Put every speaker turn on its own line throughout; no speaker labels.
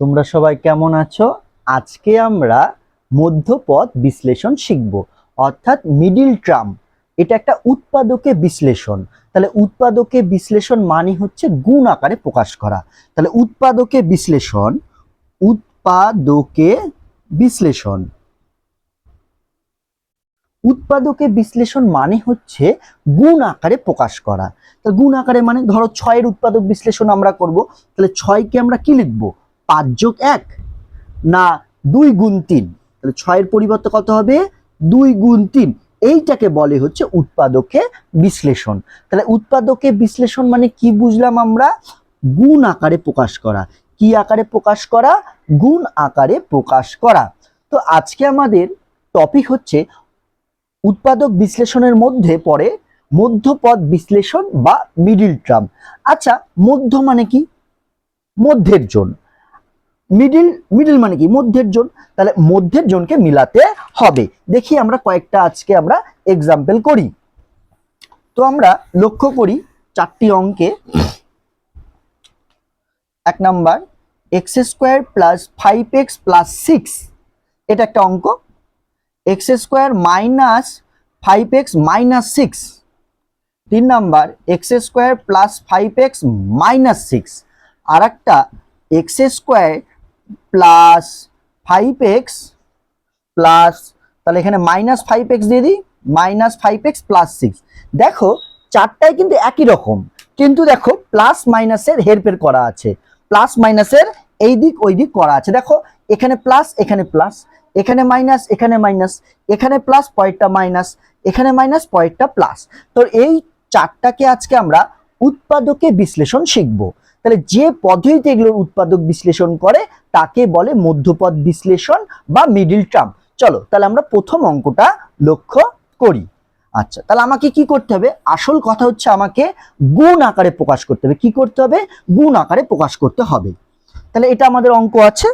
তোমরা সবাই কেমন আছো? আজকে আমরা মধ্যপদ বিশ্লেষণ শিখব। অর্থাৎ মিডিল ট্রাম এটা একটা উৎপাদকে বিশ্লেষণ। তাহলে উৎপাদকে বিশ্লেষণ মানে হচ্ছে গুণ আকারে প্রকাশ করা। তাহলে উৎপাদকে বিশ্লেষণ উৎপাদকে বিশ্লেষণ। উৎপাদকে বিশ্লেষণ মানে হচ্ছে গুণ আকারে প্রকাশ করা। তো গুণ আকারে মানে ধরো ছয়ের উৎপাদক বিশ্লেষণ আমরা করব। তাহলে ছয়কে আমরা কি লিখব? পাঁচ যোগ এক, না দুই গুণ তিন। তাহলে ছয়ের পরিবর্তে কত হবে? দুই গুণ তিন। এইটাকে বলে হচ্ছে উৎপাদকে বিশ্লেষণ। তাহলে উৎপাদকে বিশ্লেষণ মানে কি বুঝলাম আমরা? গুণ আকারে প্রকাশ করা। কি আকারে প্রকাশ করা? গুণ আকারে প্রকাশ করা। তো আজকে আমাদের টপিক হচ্ছে উৎপাদক বিশ্লেষণের মধ্যে পড়ে মধ্যপদ বিশ্লেষণ বা মিডিল ট্রাম আচ্ছা মধ্য মানে কি? মধ্যের জন। মিডিল মিডিল মানে কি? মধ্যের জন তাহলে মধ্যের জোনকে মিলাতে হবে। দেখি আমরা কয়েকটা আজকে আমরা এক্সাম্পল করি। তো আমরা লক্ষ্য করি চারটি অঙ্কে এক number x square plus five x plus six এটা একটা অঙ্ক। X square minus five x minus six তিন number x square plus five x minus six আর একটা x square plus five x plus তাহলে এখানে মাইনাস ফাইভ এক্স দিয়ে দিই minus five x plus six দেখো, চারটাই কিন্তু একই রকম, কিন্তু দেখো প্লাস মাইনাসের হেরফের করা আছে। প্লাস মাইনাসের এই দিক, ওই দিক করা আছে। দেখো, এখানে প্লাস এখানে প্লাস এখানে মাইনাস এখানে মাইনাস এখানে প্লাস পয়েন্টটা মাইনাস এখানে মাইনাস পয়েন্টটা প্লাস তো এই চারটাকে আজকে আমরা উৎপাদকে বিশ্লেষণ শিখব। তাহলে যে পদ্ধতিতে এগুলোর উৎপাদক বিশ্লেষণ করে, তাকে বলে মধ্যপদ বিশ্লেষণ বা মিডিল টার্ম চলো, তাহলে আমরা প্রথম অঙ্কটা লক্ষ্য করি। আচ্ছা তাহলে আমাকে কি করতে হবে? আসল কথা হচ্ছে আমাকে গুণ আকারে প্রকাশ করতে হবে। কি করতে হবে? গুণ আকারে প্রকাশ করতে হবে। তাহলে এটা আমাদের অঙ্ক আছে।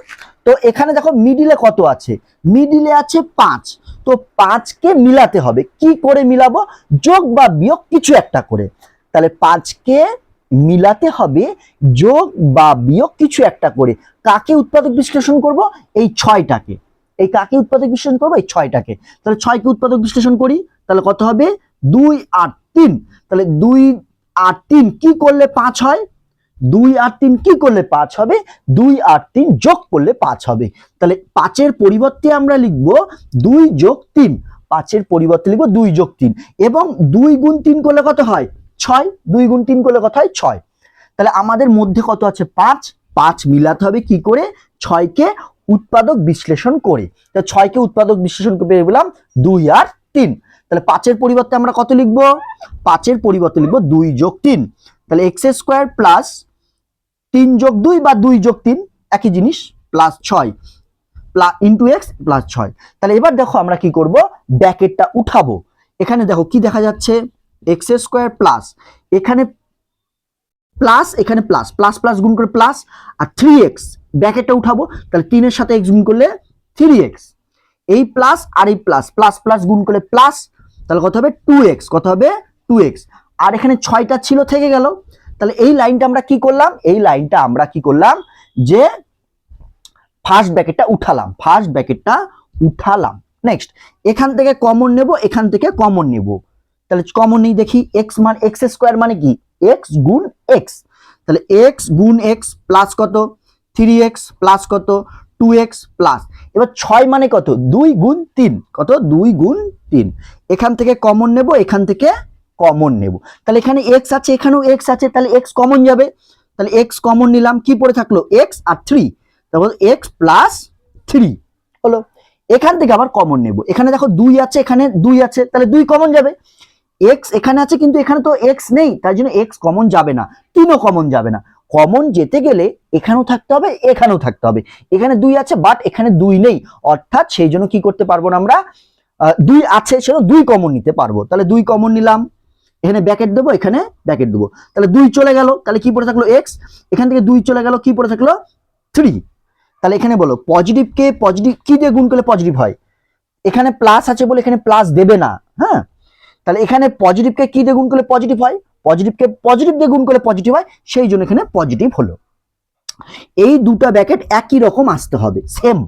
তো এখানে দেখো মিডিলে কত আছে? মিডিলে আছে পাঁচ। তো পাঁচকে মিলাতে হবে। কি করে মিলাবো? যোগ বা বিয়োগ কিছু একটা করে। তাহলে পাঁচকে মিলাতে হবে যোগ বা বিয়োগ কিছু একটা করে। কাকে উৎপাদক বিশ্লেষণ করব? এই ছয়টাকে। এই কাকে উৎপাদক বিশ্লেষণ করব? এই ছয়টাকে। তাহলে ছয়কে উৎপাদক বিশ্লেষণ করি, তাহলে কত হবে? দুই আর তিন। তাহলে দুই আর তিন কি করলে পাঁচ হয়? দুই আর তিন কি করলে পাঁচ হবে? দুই আর তিন যোগ করলে পাঁচ হবে। তাহলে পাঁচের পরিবর্তে আমরা লিখব দুই যোগ তিন। পাঁচের পরিবর্তে লিখব দুই যোগ তিন। এবং দুই গুণ তিন করলে কত হয়? ছয়, দুই গুণ তিন করলে কত হয়? ছয়। তাহলে আমাদের মধ্যে কত আছে? পাঁচ। পাঁচ মিলাতে হবে কি করে? ছয়কে উৎপাদক বিশ্লেষণ করে। তা ছয়কে উৎপাদক বিশ্লেষণ করে গেলাম দুই আর তিন। তাহলে পাঁচের পরিবর্তে আমরা কত লিখব? পাঁচের পরিবর্তে লিখব দুই যোগ তিন। তাহলে এক্স স্কোয়ার প্লাস তিন যোগ দুই বা দুই যোগ তিন, একই জিনিস, প্লাস ছয়। প্লাস ইন্টু এক্স প্লাস ছয়। তাহলে এবার দেখো আমরা কি করব? ব্যাকেটটা উঠাবো। এখানে দেখো কি দেখা যাচ্ছে? এক্স স্কোয়ার প্লাস, এখানে প্লাস এখানে প্লাস প্লাস প্লাস গুণ করে প্লাস, আর থ্রি এক্স ব্যাকেটটা উঠাবো, তাহলে তিনের সাথে এক্স গুণ করলে থ্রি এক্স এই প্লাস আর এই প্লাস প্লাস প্লাস গুণ করলে প্লাস, তাহলে কত হবে? টু এক্স কত হবে? টু এক্স আর এখানে ছয়টা ছিল, থেকে গেল। তাহলে এই লাইনটা আমরা কি করলাম? এই লাইনটা আমরা কি করলাম? যে ফার্স্ট ব্র্যাকেটটা উঠালাম ফার্স্ট ব্র্যাকেটটা উঠালাম। নেক্সট এখান থেকে কমন নেব, এখান থেকে কমন নেব। তাহলে কমন নেই দেখি এক্স মান এক্স স্কোয়ার মানে কি? এক্স গুণ এক্স তাহলে এক্স গুণ এক্স প্লাস কত? থ্রি এক্স প্লাস কত? টু এক্স প্লাস এবার ছয় মানে কত? দুই গুণ তিন। কত? দুই গুণ তিন। এখান থেকে কমন নেব, এখান থেকে কমন নেব। তাহলে এখানে এক্স আছে, এখানেও এক্স আছে, তাহলে এক্স কমন যাবে। তাহলে এক্স কমন নিলাম, কি পড়ে থাকল? এক্স আর থ্রি তারপর এক্স প্লাস থ্রি হলো। এখান থেকে আবার কমন নেব। এখানে দেখো দুই আছে, এখানে দুই আছে, তাহলে দুই কমন যাবে। এক্স এখানে আছে, কিন্তু এখানে তো এক্স নেই তাই জন্য এক্স কমন যাবে না, তিনও কমন যাবে না। কমন যেতে গেলে এখানেও থাকতে হবে, এখানেও থাকতে হবে। এখানে দুই আছে বাট এখানে দুই নেই। অর্থাৎ সেই জন্য কি করতে পারব না আমরা? দুই আছে, সেজন্য দুই কমন নিতে পারব। তাহলে দুই কমন নিলাম। এখানে ব্যাকেট দেবো, এখানে ব্যাকেট দেবো। তাহলে দুই চলে গেল, তাহলে কি পড়ে থাকল এক্স এখান থেকে দুই চলে গেল, কি পড়ে থাকল? থ্রি তাহলে এখানে বলো পজিটিভকে পজিটিভ কি দিয়ে গুণ করলে পজিটিভ হয়? এখানে প্লাস আছে বলে এখানে প্লাস দেবে না হ্যাঁ? তাহলে এখানে পজিটিভকে কি দিয়ে গুণ করলে পজিটিভ হয়? পজিটিভকে পজিটিভ দিয়ে গুণ করলে পজিটিভ হয়, সেই জন্য এখানে পজিটিভ হলো। এই দুটো ব্যাকেট একই রকম আসতে হবে সেম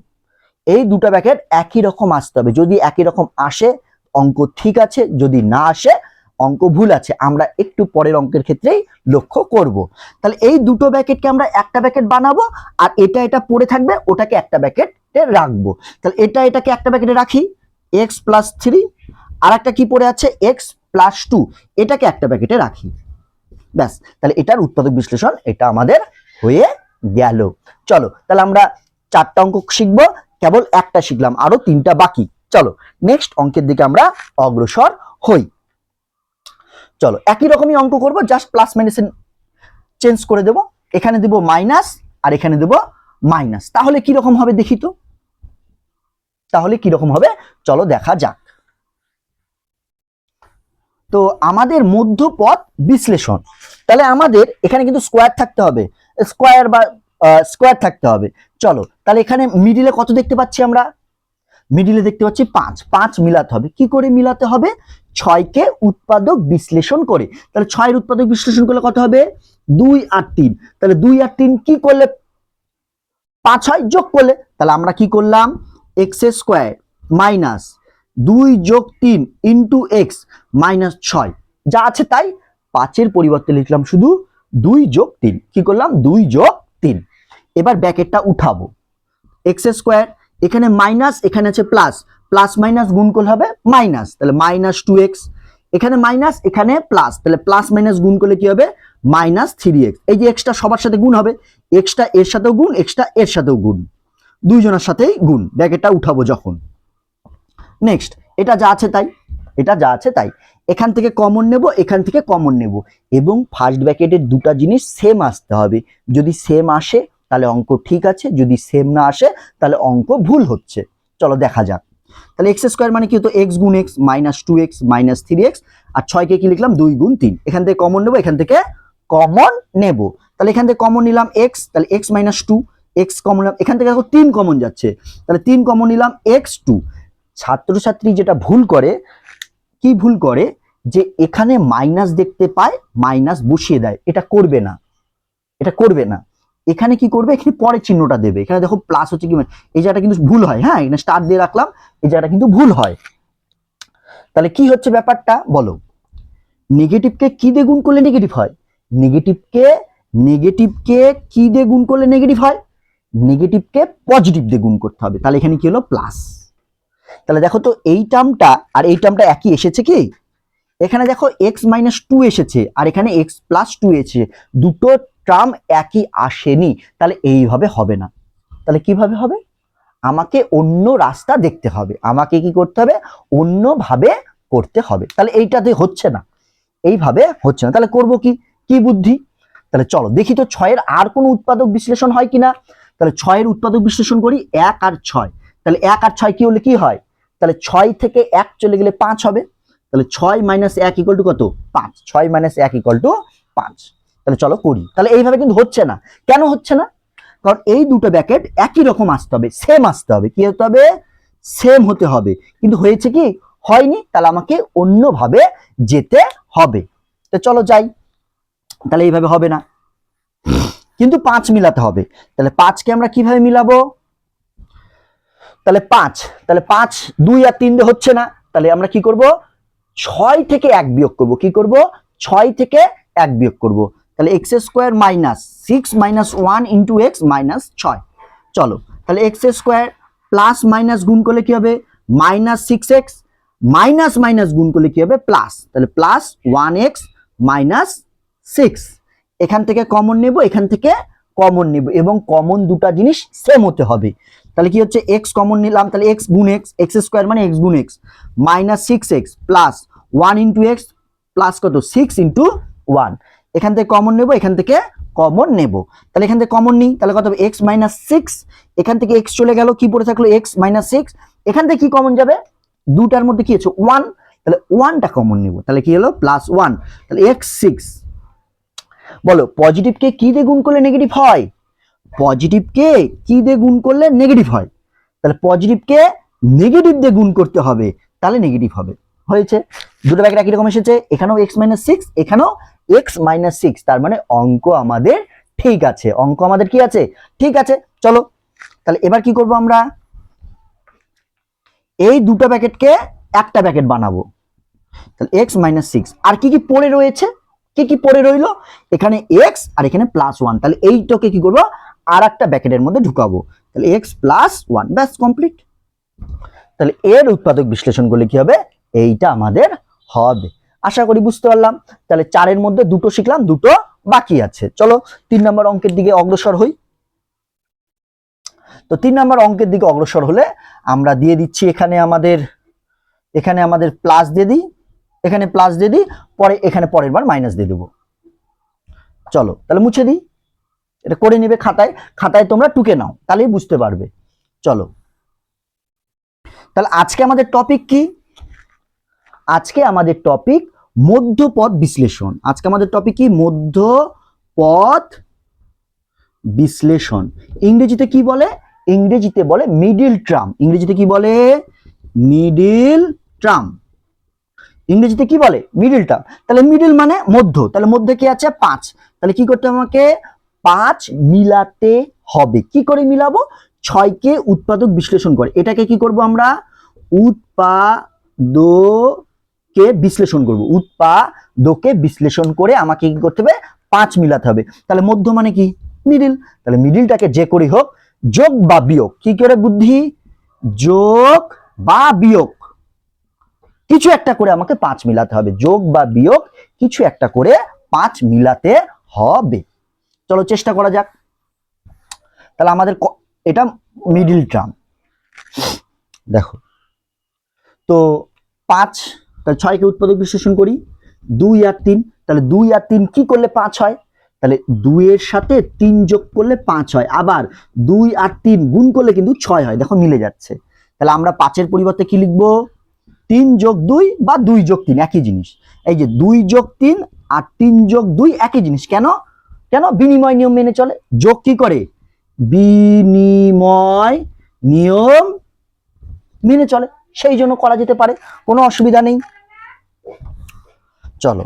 এই দুটো ব্যাকেট একই রকম আসতে হবে। যদি একই রকম আসে, অঙ্ক ঠিক আছে, যদি না আসে, অঙ্ক ভুল আছে। আমরা একটু পরের অঙ্কের ক্ষেত্রেই লক্ষ্য করব। তাহলে এই দুটো ব্যাকেটকে আমরা একটা ব্যাকেট বানাবো, আর এটা এটা পড়ে থাকবে, ওটাকে একটা ব্যাকেটে রাখব। তাহলে এটা এটাকে একটা ব্যাকেটে রাখি এক্স প্লাস থ্রি আর একটা কি পড়ে আছে? এক্স প্লাস টু এটাকে একটা প্যাকেটে রাখি। ব্যাস, তাহলে এটার উৎপাদক বিশ্লেষণ এটা আমাদের হয়ে গেল। চলো, তাহলে আমরা চারটা অঙ্ক শিখব। কেবল একটা শিখলাম, আরও তিনটা বাকি। চলো নেক্সট অঙ্কের দিকে আমরা অগ্রসর হই। চলো, একই রকমই অঙ্ক করব জাস্ট প্লাস মাইনাস চেঞ্জ করে দেব। এখানে দেব মাইনাস আর এখানে দেব মাইনাস তাহলে কি রকম হবে দেখি তো? তাহলে কি রকম হবে? চলো দেখা যাক। তো আমাদের মধ্যপথ বিশ্লেষণ। তাহলে আমাদের এখানে কিন্তু স্কোয়ার থাকতে হবে। স্কোয়ার বা স্কোয়ার থাকতে হবে। চলো, তাহলে এখানে মিডিলে কত দেখতে পাচ্ছি আমরা? মিডিলে দেখতে পাচ্ছি পাঁচ। পাঁচ মিলাতে হবে। কি করে মিলাতে হবে? ছয়কে উৎপাদক বিশ্লেষণ করে। তাহলে ছয়ের উৎপাদক বিশ্লেষণ করলে কত হবে? দুই আর তিন। তাহলে দুই আর তিন কি করলে? পাঁচ হয় যোগ করলে। তাহলে আমরা কি করলাম? এক্স স্কোয়ার মাইনাস দুই যোগ তিন ইন্টু এক্স মাইনাস ছয়। যা আছে তাই পাঁচের পরিবর্তে লিখলাম শুধু দুই যোগ তিন। কি করলাম? দুই যোগ তিন। এবার ব্যাকেটটা উঠাবো। এক্স স্কোয়ার এখানে মাইনাস এখানে আছে প্লাস প্লাস মাইনাস গুণ করলে হবে মাইনাস তাহলে মাইনাস টু এক্স এখানে মাইনাস এখানে প্লাস তাহলে প্লাস মাইনাস গুণ করলে কি হবে? মাইনাস থ্রি এক্স এই যে এক্সটা সবার সাথে গুণ হবে। এক্সটা এর সাথেও গুণ এক্সটা এর সাথেও গুণ। দুইজনের সাথেই গুণ। ব্যাকেটটা উঠাবো যখন। নেক্সট এটা যা আছে তাই। এটা যা আছে তাই। এখান থেকে কমন নেব, এখান থেকে কমন নেব। এবং ফার্স্ট ব্র্যাকেটের দুটো জিনিস সেম আসতে হবে। যদি সেম আসে, তাহলে অঙ্ক ঠিক আছে। যদি সেম না আসে, তাহলে অঙ্ক ভুল হচ্ছে। চলো দেখা যাক। তাহলে এক্স স্কোয়ার মানে কি হতো? এক্স গুণ x minus two x minus three x আর ছয়কে কি লিখলাম? দুই গুণ তিন। এখান থেকে কমন নেব, এখান থেকে কমন নেব। তাহলে এখান থেকে কমন নিলাম এক্স তাহলে x minus two x common নিলাম। এখান থেকে দেখো তিন কমন যাচ্ছে। তাহলে তিন কমন নিলাম এক্স টু ছাত্রছাত্রী যেটা ভুল করে, কি ভুল করে? যে এখানে মাইনাস দেখতে পায় মাইনাস বসিয়ে দেয়। এটা করবে না। এটা করবে না। এখানে কি করবে? এখানে পরে চিহ্নটা দেবে। এখানে দেখো প্লাস হচ্ছে কি? এই জায়গাটা কিন্তু ভুল হয়। হ্যাঁ এখানে স্টার দিয়ে রাখলাম। এই জায়গাটা কিন্তু ভুল হয়। তাহলে কি হচ্ছে ব্যাপারটা? বলো। নেগেটিভকে কি দিয়ে গুণ করলে নেগেটিভ হয়? নেগেটিভকে নেগেটিভকে কি দিয়ে গুণ করলে নেগেটিভ হয়? নেগেটিভকে পজিটিভ দিয়ে গুণ করতে হবে। তাহলে এখানে কি হলো? প্লাস তাহলে দেখো তো এই টার্মটা আর এই টার্মটা একই এসেছে কি? এখানে দেখো এক্স মাইনাস টু এসেছে আর এখানে এক্স প্লাস টু এসেছে। দুটো টার্ম একই আসেনি। তাহলে এইভাবে হবে না। তাহলে কীভাবে হবে? আমাকে অন্য রাস্তা দেখতে হবে। আমাকে কি করতে হবে? অন্যভাবে করতে হবে। তাহলে এইটাতে হচ্ছে না। এইভাবে হচ্ছে না। তাহলে করব কি? কি বুদ্ধি? তাহলে চলো দেখি তো ছয়ের আর কোনো উৎপাদক বিশ্লেষণ হয় কিনা? তাহলে ছয়ের উৎপাদক বিশ্লেষণ করি এক আর ছয়। তাহলে এক আর ছয় কি হলে কি হয়? তাহলে ছয় থেকে এক চলে গেলে পাঁচ হবে। তাহলে ছয় মাইনাস এক ইকুয়াল টু কত? পাঁচ। ছয় মাইনাস এক ইকুয়াল টু পাঁচ। তাহলে চলো করি। তাহলে এইভাবে কিন্তু হচ্ছে না। কেন হচ্ছে না? কারণ এই দুটো ব্যাকেট একই রকম আসতে হবে সেম আসতে হবে। কি হতে হবে? সেম হতে হবে। কিন্তু হয়েছে কি? হয়নি। তাহলে আমাকে অন্যভাবে যেতে হবে। তো চলো যাই। তাহলে এইভাবে হবে না। কিন্তু পাঁচ মিলাতে হবে। তাহলে পাঁচকে আমরা কীভাবে মিলাবো? তাহলে পাঁচ তাহলে পাঁচ, দুই আর তিন হচ্ছে না। তাহলে আমরা কি করব? ছয় থেকে এক বিয়োগ করব। কি করব? ছয় থেকে এক বিয়োগ করব। তাহলে x square minus six minus one into x minus ছয়। চলো, তাহলে এক্স স্কোয়ার প্লাস মাইনাস গুণ করলে কি হবে? Minus six x minus minus গুণ করলে কি হবে? প্লাস তাহলে plus one x minus six এখান থেকে কমন নেব, এখান থেকে কমন নেব এবং কমন দুটা জিনিস সেম হতে হবে। তাহলে কি হচ্ছে? এক্স কমন নিলাম, তাহলে এক্স গুণ এক্স এক্স স্কোয়ার মানে এক্স গুণ x minus six x plus one into x plus কত? সিক্স ইন্টু ওয়ান এখান থেকে কমন নেব, এখান থেকে কমন নেব। তাহলে এখান থেকে কমন নিই, তাহলে কত হবে? এক্স মাইনাস সিক্স এখান থেকে এক্স চলে গেল, কি পড়ে থাকল? এক্স মাইনাস সিক্স এখান থেকে কি কমন যাবে? দুটার মধ্যে কি আছে? ওয়ান তাহলে ওয়ানটা কমন নেব। তাহলে কি হলো? প্লাস ওয়ান তাহলে এক্স সিক্স বলো পজিটিভকে কি দিয়ে গুণ করলে নেগেটিভ হয়? পজিটিভকে কি দিয়ে গুণ করলে নেগেটিভ হয়? তাহলে পজিটিভকে নেগেটিভ দিয়ে গুণ করতে হবে, তাহলে নেগেটিভ হবে। হয়েছে? দুটো ব্যাকেট একই রকম এসেছে, এখানেও এক্স মাইনাস সিক্স এখানেও এক্স মাইনাস সিক্স তার মানে অঙ্ক আমাদের ঠিক আছে। অঙ্ক আমাদের কি আছে? ঠিক আছে, চলো। তাহলে এবার কি করব আমরা? এই দুটো প্যাকেটকে একটা প্যাকেট বানাবো। তাহলে এক্স মাইনাস সিক্স আর কি কি পড়ে রয়েছে? কি কি পড়ে রইল? এখানে এক্স আর এখানে প্লাস ওয়ান তাহলে এইটাকে কি করব? আর একটা ব্যাকেটের মধ্যে ঢুকাবো। তাহলে এক্স প্লাস ওয়ান ব্যাস কমপ্লিট তাহলে এর উৎপাদক বিশ্লেষণ করলে কি হবে? এইটা আমাদের হবে। আশা করি বুঝতে পারলাম। তাহলে চারের মধ্যে দুটো শিখলাম, দুটো বাকি আছে। চলো, তিন নম্বর অঙ্কের দিকে অগ্রসর হই। তো তিন নম্বর অঙ্কের দিকে অগ্রসর হলে আমরা দিয়ে দিচ্ছি এখানে আমাদের এখানে আমাদের প্লাস দিয়ে দিই। এখানে প্লাস দিয়ে দিই, পরে এখানে পরের বার মাইনাস দিয়ে দেবো। চলো, তাহলে মুছে দিই। এটা করে নেবে খাতায়। খাতায় তোমরা টুকে নাও, তাহলেই বুঝতে পারবে। চলো। তাহলে আজকে আমাদের টপিক কি? আজকে আমাদের টপিক মধ্যপদ বিশ্লেষণ। আজকে আমাদের টপিক কি? মধ্যপদ বিশ্লেষণ। ইংরেজিতে কি বলে? ইংরেজিতে বলে মিডিল ট্রাম ইংরেজিতে কি বলে? মিডিল ট্রাম ইংরেজিতে কি বলে? মিডিল টার্ম তাহলে মিডিল মানে মধ্য। তাহলে মধ্যে কি আছে? পাঁচ। তাহলে কি করতে আমাকে? পাঁচ মিলাতে হবে। কি করে মিলাবো? ছয়কে উৎপাদক বিশ্লেষণ করে। এটাকে কি করব আমরা? উৎপাদকে বিশ্লেষণ করব। উৎপাদকে বিশ্লেষণ করে আমাকে কি করতে হবে? পাঁচ মিলাতে হবে। তাহলে মধ্য মানে কি? মিডিল তাহলে মিডিলটাকে যে করি হোক, যোগ বা বিয়োগ। কি করে বুদ্ধি? যোগ বা বিয়োগ। কিছু একটা করে আমাকে পাঁচ মিলাতে হবে। যোগ বা বিয়োগ কিছু একটা করে পাঁচ মিলাতে হবে। চলো চেষ্টা করা যাক। তাহলে আমাদের এটা মিডিল টার্ম দেখো। তো পাঁচ, তাহলে ছয়কে উৎপাদক বিশ্লেষণ করি। দুই আর তিন, তাহলে দুই আর তিন কি করলে পাঁচ হয়? তাহলে দুইয়ের সাথে তিন যোগ করলে পাঁচ হয়। আবার দুই আর তিন গুণ করলে কিন্তু ছয় হয়। দেখো মিলে যাচ্ছে। তাহলে আমরা পাঁচের পরিবর্তে কি লিখব? তিন যোগ দুই বা দুই যোগ তিন, একই জিনিস। এই যে দুই যোগ তিন আর তিন যোগ দুই একই জিনিস, কেন? কেন? বিনিময় নিয়ম মেনে চলে। যোগ কি করে? বিনিময় নিয়ম মেনে চলে। সেই জন্য করা যেতে পারে, কোনো অসুবিধা নেই। চলো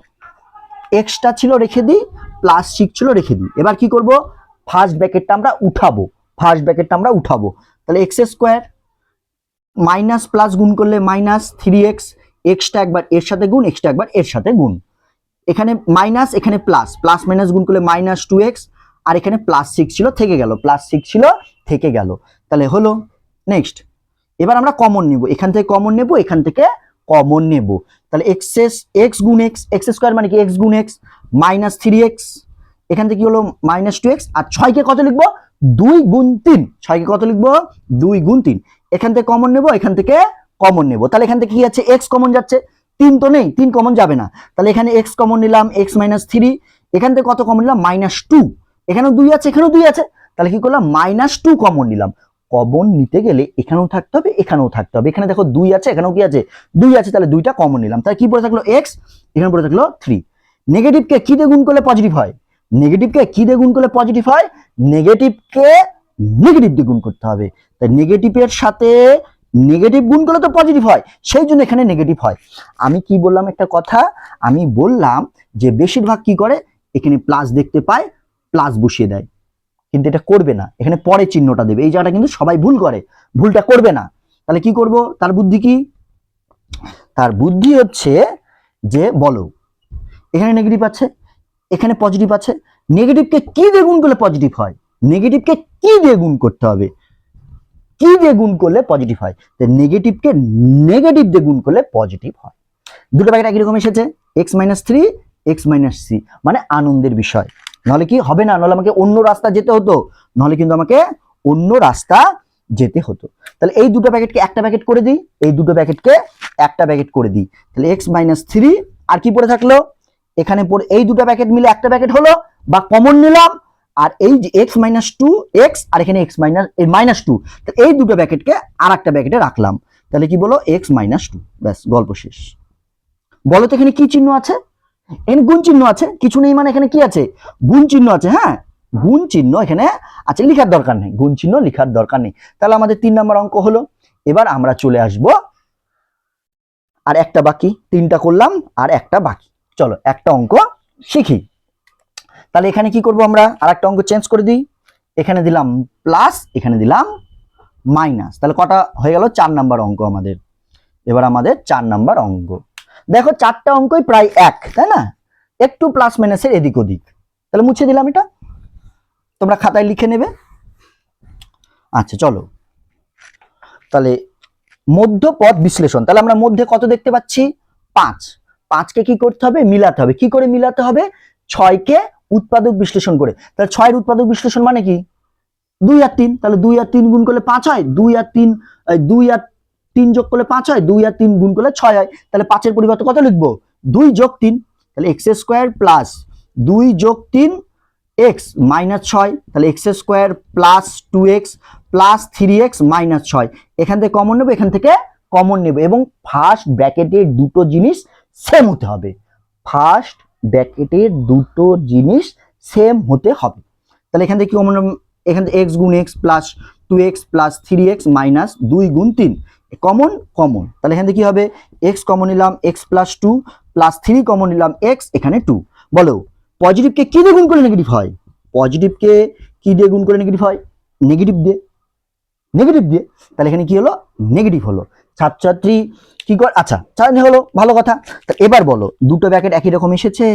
এক্সট্রা ছিল রেখে দিই প্লাস সিক্স ছিল রেখে দিই। এবার কি করব? ফার্স্ট ব্র্যাকেটটা আমরা উঠাবো। ফার্স্ট ব্র্যাকেটটা আমরা উঠাবো। তাহলে এক্স স্কোয়ার মাইনাস প্লাস গুণ করলে মাইনাস থ্রি এক্স, এক্সটা একবার এর সাথে গুণ, এক্সটা একবার এর সাথে গুণ। এখানে মাইনাস, এখানে প্লাস। প্লাস, মাইনাস গুণ করলে মাইনাস টু এক্স, আর এখানে প্লাস সিক্স ছিল, থেকে গেল। প্লাস সিক্স ছিল, থেকে গেল। তাহলে হলো, নেক্সট। এবার আমরা কমন নেব। এখান থেকে কমন নেব, এখান থেকে কমন নেব। তাহলে এক্স এস, এক্স গুণ এক্স এক্স স্কোয়ার মানে কি? এক্স গুণ এক্স, মাইনাস থ্রি এক্স। এখান থেকে কি হলো? Minus two x. আর ছয়কে কত লিখব? দুই গুণ তিন। ছয়কে কত লিখব? দুই গুণ তিন। এখান থেকে কমন নেব, এখান থেকে কমন নেব। তাহলে এখান থেকে কি আছে এক্স কমন যাচ্ছে। তিন তো নেই, তিন কমন যাবে না। তাহলে এখানে এক্স কমন নিলাম এক্স মাইনাস থ্রি এখান থেকে কত কমন নিলাম? মাইনাস টু এখানেও দুই আছে, এখানেও দুই আছে। তাহলে কি করলাম? মাইনাস টু কমন নিলাম। কমন নিতে গেলে এখানেও থাকতে হবে, এখানেও থাকতে হবে। এখানে দেখো দুই আছে, এখানেও কি আছে? দুই আছে, তাহলে দুইটা কমন নিলাম। তাহলে কি পড়ে থাকল? এক্স এখানে পড়ে থাকল থ্রি নেগেটিভকে কি দিয়ে গুণ করলে পজিটিভ হয়? নেগেটিভকে কি দিয়ে গুণ করলে পজিটিভ হয়? নেগেটিভকে নেগেটিভ দিয়ে গুণ করতে হবে। তাই নেগেটিভের সাথে নেগেটিভ গুণ করলে তো পজিটিভ হয়, সেই জন্য এখানে নেগেটিভ হয়। আমি কি বললাম একটা কথা? আমি বললাম যে বেশিরভাগ কি করে? এখানে প্লাস দেখতে পায় প্লাস বসিয়ে দেয়। কিন্তু এটা করবে না। এখানে পরে চিহ্নটা দেবে। এই জায়গাটা কিন্তু সবাই ভুল করে। ভুলটা করবে না। তাহলে কি করব? তার বুদ্ধি কি? তার বুদ্ধি হচ্ছে যে, বলো, এখানে নেগেটিভ আছে, এখানে পজিটিভ আছে। নেগেটিভকে কি দিয়ে গুণ করলে পজিটিভ হয়? নেগেটিভকে কি দিয়ে গুণ করতে হবে? কি দিয়ে গুণ করলে পজিটিভ হয়? তো নেগেটিভকে নেগেটিভ দিয়ে গুণ করলে পজিটিভ হয়। দুটো প্যাকেট একই রকম এসেছে x minus three x minus C মানে আনন্দের বিষয়। নাহলে কি হবে না? নাহলে আমাকে অন্য রাস্তা যেতে হতো। নাহলে কিন্তু আমাকে অন্য রাস্তা যেতে হতো। তাহলে এই দুটো প্যাকেটকে একটা প্যাকেট করে দিই, এই দুটো প্যাকেটকে একটা প্যাকেট করে দিই। তাহলে এক্স মাইনাস থ্রি আর কি পড়ে থাকল? এখানে পড়ে এই দুটো প্যাকেট মিলে একটা প্যাকেট হলো, বা কমন নিলাম আর এই যে এক্স মাইনাস টু এক্স আর এখানে এক্স মাইনাস মাইনাস টু এই দুটো প্যাকেটকে আর একটা প্যাকেটে রাখলাম। তাহলে কি বলো? এক্স মাইনাস টু ব্যাস, গল্প শেষ। বলো তো এখানে কি চিহ্ন আছে? এখানে গুণ চিহ্ন আছে? কিছু নেই মানে এখানে কি আছে? গুণ চিহ্ন আছে হ্যাঁ? গুণ চিহ্ন এখানে আছে, লিখার দরকার নেই। গুণ চিহ্ন লিখার দরকার নেই। তাহলে আমাদের তিন নম্বর অঙ্ক হলো। এবার আমরা চলে আসব। আর একটা বাকি, তিনটা করলাম, আর একটা বাকি। চলো, একটা অঙ্ক শিখি। তাহলে এখানে কি করব আমরা? আর একটা অঙ্ক চেঞ্জ করে দিই। এখানে দিলাম প্লাস এখানে দিলাম মাইনাস তাহলে কটা হয়ে গেল? চার নাম্বার অঙ্ক আমাদের। এবার আমাদের চার নাম্বার অঙ্ক। দেখো চারটা অঙ্কই প্রায় এক, তাই না? একটু প্লাস মাইনাসের এদিক ওদিক। তাহলে মুছে দিলাম এটা। তোমরা খাতায় লিখে নেবে। আচ্ছা চলো। তাহলে মধ্যপদ বিশ্লেষণ। তাহলে আমরা মধ্যে কত দেখতে পাচ্ছি? পাঁচ। পাঁচকে কি করতে হবে? মিলাতে হবে। কি করে মিলাতে হবে? ছয়কে উৎপাদক বিশ্লেষণ করে। তাহলে ছয়ের উৎপাদক বিশ্লেষণ মানে কি? দুই আর তিন, তাহলে দুই আর তিন গুণ করলে পাঁচ হয়। দুই আর তিন দুই আর তিন যোগ করলে পাঁচ হয়। দুই আর তিন গুণ করলে ছয় হয়। তাহলে পাঁচের পরিবর্তে কত লিখব? দুই যোগ তিন, তাহলে এক্স স্কোয়ার প্লাস দুই যোগ তিন, এক্স মাইনাস ছয়, তাহলে x square plus two x plus three x minus ছয়। এখান থেকে কমন নেব, এখান থেকে কমন নেব। এবং ফার্স্ট ব্র্যাকেটের দুটো জিনিস সেম হতে হবে। ফার্স্ট ব্র্যাকেটের দুটো জিনিস সেম হতে হবে। তাহলে এখান থেকে কি কমন এখান থেকে এক্স গুণ x plus two x plus three x minus দুই গুণ তিন। কমন কমন তাহলে এখান থেকে কি হবে? এক্স কমন নিলাম x plus two plus three common নিলাম এক্স এখানে টু বলো পজিটিভকে কী দিয়ে গুণ করে নেগেটিভ হয়? পজিটিভকে কী দিয়ে গুণ করে নেগেটিভ হয়? নেগেটিভ দিয়ে। নেগেটিভ দিয়ে। তাহলে এখানে কী হলো? নেগেটিভ হলো। ছাত্রছাত্রী কি কর আচ্ছা তাহলে হলো ভালো কথা। তা এবার বলো, দুটো ব্যাকেট একই রকম এসেছে?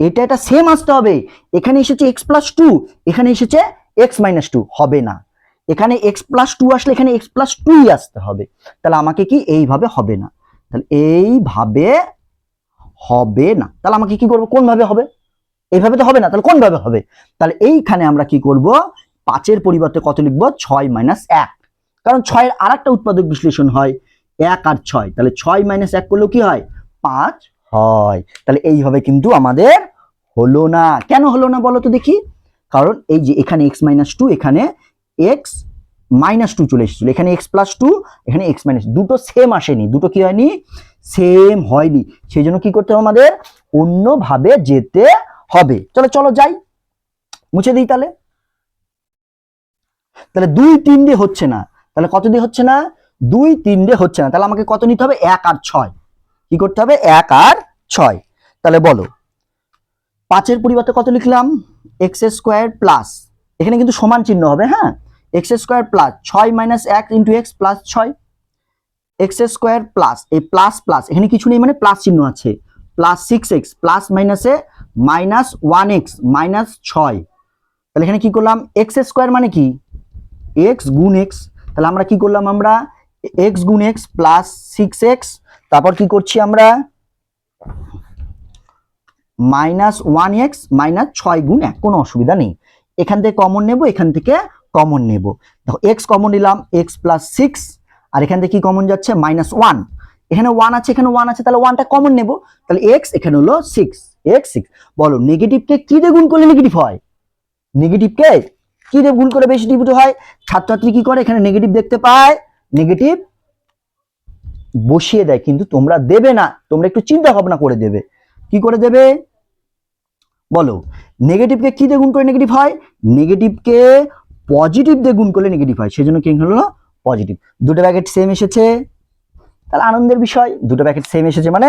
এটা এটা সেম আসতে হবে। এখানে এসেছে এক্স প্লাস টু এখানে এসেছে এক্স মাইনাস টু হবে না। এখানে এক্স প্লাস টু আসলে এখানে এক্স প্লাস টুই আসতে হবে। তাহলে আমাকে কি এইভাবে হবে না? তাহলে এইভাবে হবে না। তাহলে আমাকে কি করব? কোনভাবে হবে? এইভাবে তো হবে না। তাহলে কোনভাবে হবে? তাহলে এইখানে আমরা কি করব? পাঁচের পরিবর্তে কত লিখব? ছয় মাইনাস এক। কারণ ছয়ের আর একটা উৎপাদক বিশ্লেষণ হয় এক আর ছয়। তাহলে ছয় মাইনাস এক করলেও কি হয়? পাঁচ হয়। তাহলে এইভাবে কিন্তু আমাদের হলো না। কেন হলো না বলো তো দেখি। কারণ এই যে এখানে এক্স মাইনাস টু এখানে এক্স মাইনাস টু চলে এসেছিল। এখানে এক্স প্লাস টু এখানে এক্স মাইনাস দুটো সেম আসেনি। দুটো কি হয়নি? সেম হয়নি। সেই জন্য কি করতে হবে আমাদের? অন্যভাবে যেতে হবে। চলো চলো যাই। মুছে দিই তাহলে। তাহলে দুই তিন দিয়ে হচ্ছে না। তাহলে কত দিয়ে হচ্ছে না? দুই তিন দিয়ে হচ্ছে না। তাহলে আমাকে কত নিতে হবে? এক আর ছয়। কি করতে হবে? এক আর ছয়। তাহলে বলো, পাঁচের পরিবর্তে কত লিখলাম? এক্স স্কোয়ার প্লাস এখানে কিন্তু সমান চিহ্ন হবে হ্যাঁ? এক্স স্কোয়ার প্লাস ছয় মাইনাস এক ইন্টু এক্স প্লাস ছয়। এক্স স্কোয়ার প্লাস এই প্লাস প্লাস এখানে কিছু নেই মানে প্লাস চিহ্ন আছে। প্লাস সিক্স এক্স প্লাস মাইনাসে মাইনাস ওয়ান এক্স মাইনাস ছয়। তাহলে এখানে কি করলাম? এক্স স্কোয়ার মানে কি? এক্স গুণ এক্স তাহলে আমরা কি করলাম আমরা এক্স গুণ এক্স প্লাস সিক্স এক্স তারপর কি করছি আমরা? মাইনাস ওয়ান এক্স মাইনাস ছয় গুণ এক, কোনো অসুবিধা নেই। এখান থেকে কমন নেব, এখান থেকে কমন নেব। দেখো এক্স কমন নিলাম এক্স প্লাস সিক্স আর এখান থেকে কি কমন যাচ্ছে? মাইনাস ওয়ান এখানে ওয়ান আছে, এখানে ওয়ান আছে, তাহলে ওয়ানটা কমন নেব। তাহলে এক্স এখানে হলো সিক্স এক্স সিক্স বলো নেগেটিভকে কি দিয়ে গুণ করলে নেগেটিভ হয়? নেগেটিভকে কি দিয়ে গুণ করে বেশি ডিভিট হয়? ছাত্রছাত্রী কি করে? এখানে নেগেটিভ দেখতে পায়। নেগেটিভ বসিয়ে দেয়, কিন্তু তোমরা দেবে না। তোমরা একটু চিন্তা ভাবনা করে দেবে। কি করে দেবে? বলো। নেগেটিভকে কি দিয়ে গুণ করে নেগেটিভ হয়? নেগেটিভকে পজিটিভ দিয়ে গুণ করলে নেগেটিভ হয়। সেজন্য কি হলো? পজিটিভ দুটো প্যাকেট সেম এসেছে। তাহলে আনন্দের বিষয়। দুটো প্যাকেট সেম এসেছে মানে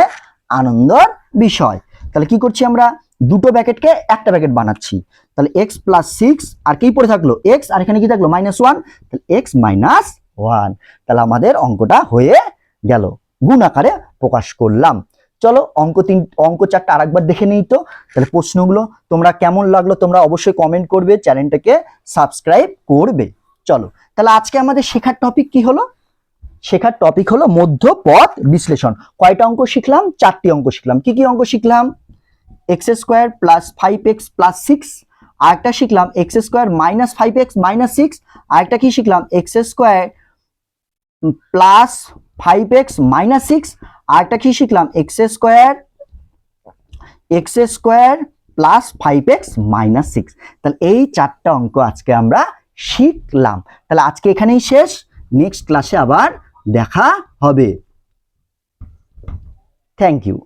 আনন্দর বিষয়। তাহলে কি করছি আমরা? দুটো ব্যাকেটকে একটা ব্যাকেট বানাচ্ছি। তাহলে এক্স প্লাস সিক্স আর কি পড়ে থাকল? এক্স আর এখানে কি থাকল? মাইনাস ওয়ান তাহলে এক্স মাইনাস ওয়ান তাহলে আমাদের অঙ্কটা হয়ে গেল। গুণ আকারে প্রকাশ করলাম। চলো অঙ্ক তিন, অঙ্ক চারটা আরেকবার দেখে নেই তো। তাহলে প্রশ্নগুলো তোমরা কেমন লাগল তোমরা অবশ্যই কমেন্ট করবে, চ্যানেলটাকে সাবস্ক্রাইব করবে। চলো, তাহলে আজকে আমাদের শেখার টপিক কি হলো? শেখার টপিক হলো মধ্যপথ বিশ্লেষণ। কয়টা অঙ্ক শিখলাম? চারটি অঙ্ক শিখলাম। কি কি অঙ্ক শিখলাম? X square plus five x plus six আরেকটা শিখলাম x square minus five x minus six আরেকটা কি শিখলাম x square plus five x minus six আরেকটা কি শিখলাম x square x square plus five x minus six তাহলে এই চারটা অঙ্ক আজকে আমরা শিখলাম। তাহলে আজকে এখানেই শেষ নেক্সট ক্লাসে আবার দেখা হবে। Thank you